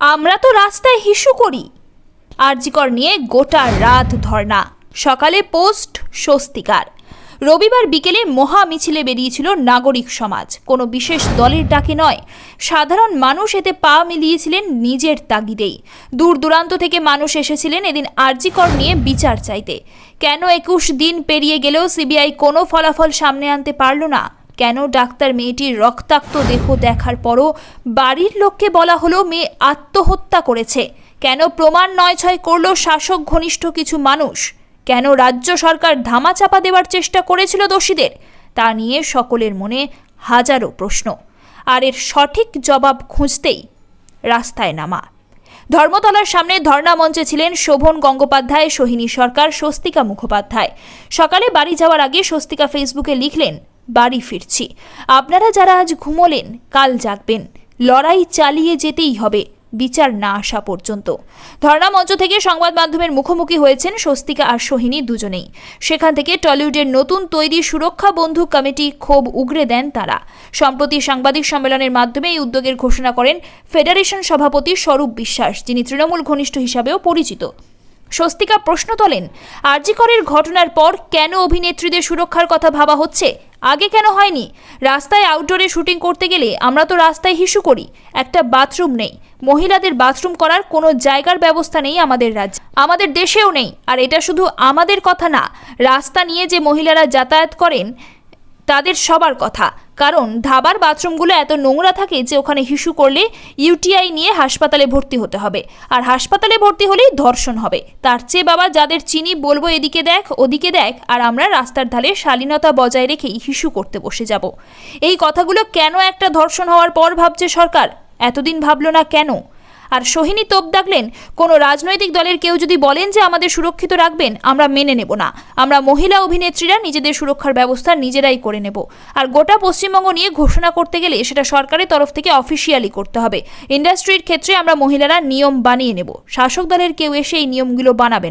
আমরা তো রাস্তায় হিসু করি। আরজিকর নিয়ে গোটা রাত ধর্না সকালে পোস্ট স্বস্তিকার। রবিবার বিকেলে মহা মিছিলে বেরিয়েছিল নাগরিক সমাজ। কোনো বিশেষ দলের ডাকে নয়। সাধারণ মানুষ এতে পা মিলিয়েছিলেন নিজের তাগিদেই। দূর দূরান্ত থেকে মানুষ এসেছিলেন এদিন আরজিকর নিয়ে বিচার চাইতে। কেন একুশ দিন পেরিয়ে গেলেও সিবিআই কোনো ফলাফল সামনে আনতে পারল না? কেন ডাক্তার মেয়েটির রক্তাক্ত দেহ দেখার পরও বাড়ির লোককে বলা হলো মেয়ে আত্মহত্যা করেছে? কেন প্রমাণ নয় ছয় করল শাসক ঘনিষ্ঠ কিছু মানুষ? কেন রাজ্য সরকার ধামাচাপা দেওয়ার চেষ্টা করেছিল দোষীদের? তা নিয়ে সকলের মনে হাজারো প্রশ্ন। আর এর সঠিক জবাব খুঁজতেই রাস্তায় নামা। ধর্মতলার সামনে ধর্ণা মঞ্চে ছিলেন শোভন গঙ্গোপাধ্যায়, সোহিনী সরকার, স্বস্তিকা মুখোপাধ্যায়। সকালে বাড়ি যাওয়ার আগে স্বস্তিকা ফেসবুকে লিখলেন বাড়ি ফিরছি। আপনারা যারা আজ ঘুমোলেন, কাল জাগবেন। লড়াই চালিয়ে যেতেই হবে, বিচার না আসা পর্যন্ত। ধর্ণা মঞ্চ থেকে সংবাদ মাধ্যমের মুখোমুখি হয়েছেন স্বস্তিকা আর সোহিনী দুজনেই। সেখান থেকে টলিউডের নতুন তৈরি সুরক্ষা বন্ধু কমিটি ক্ষোভ উগরে দেন তারা। সম্প্রতি সাংবাদিক সম্মেলনের মাধ্যমে এই উদ্যোগের ঘোষণা করেন ফেডারেশন সভাপতি স্বরূপ বিশ্বাস, যিনি তৃণমূল ঘনিষ্ঠ হিসাবেও পরিচিত। স্বস্তিকা প্রশ্ন তোলেন, আরজিকরের ঘটনার পর কেন অভিনেত্রীদের সুরক্ষার কথা ভাবা হচ্ছে? আগে কেন হয়নি? রাস্তায় আউটডোরে শুটিং করতে গেলে আমরা তো রাস্তায় হিসু করি, একটা বাথরুম নেই। মহিলাদের বাথরুম করার কোনো জায়গার ব্যবস্থা নেই আমাদের রাজ্যে। আমাদের দেশেও নেই, আর এটা শুধু আমাদের কথা না, রাস্তা নিয়ে যে মহিলারা যাতায়াত করেন, তাদের সবার কথা। কারণ ধাবার বাথরুমগুলো এত নোংরা থাকে যে ওখানে হিসু করলে ইউটিআই নিয়ে হাসপাতালে ভর্তি হতে হবে। আর হাসপাতালে ভর্তি হলেই ধর্ষণ হবে। তার চেয়ে বাবা যাদের চিনি বলব এদিকে দেখ, ওদিকে দেখ, আর আমরা রাস্তার ধারে শালীনতা বজায় রেখেই হিসু করতে বসে যাব। এই কথাগুলো কেন একটা ধর্ষণ হওয়ার পর ভাবছে সরকার? এতদিন ভাবলো না কেন? আর সোহিনী তোপ দাগলেন কোনো রাজনৈতিক দলের কেউ যদি বলেন যে আমাদের সুরক্ষিত রাখবেন, আমরা মেনে নেব না। আমরা মহিলা অভিনেত্রীরা নিজেদের সুরক্ষার ব্যবস্থা নিজেরাই করে নেব। আর গোটা পশ্চিমবঙ্গ নিয়ে ঘোষণা করতে গেলে সেটা সরকারের তরফ থেকে অফিসিয়ালি করতে হবে। ইন্ডাস্ট্রির ক্ষেত্রে আমরা মহিলারা নিয়ম বানিয়ে নেব। শাসক দলের কেউ এসে এই নিয়মগুলো বানাবেন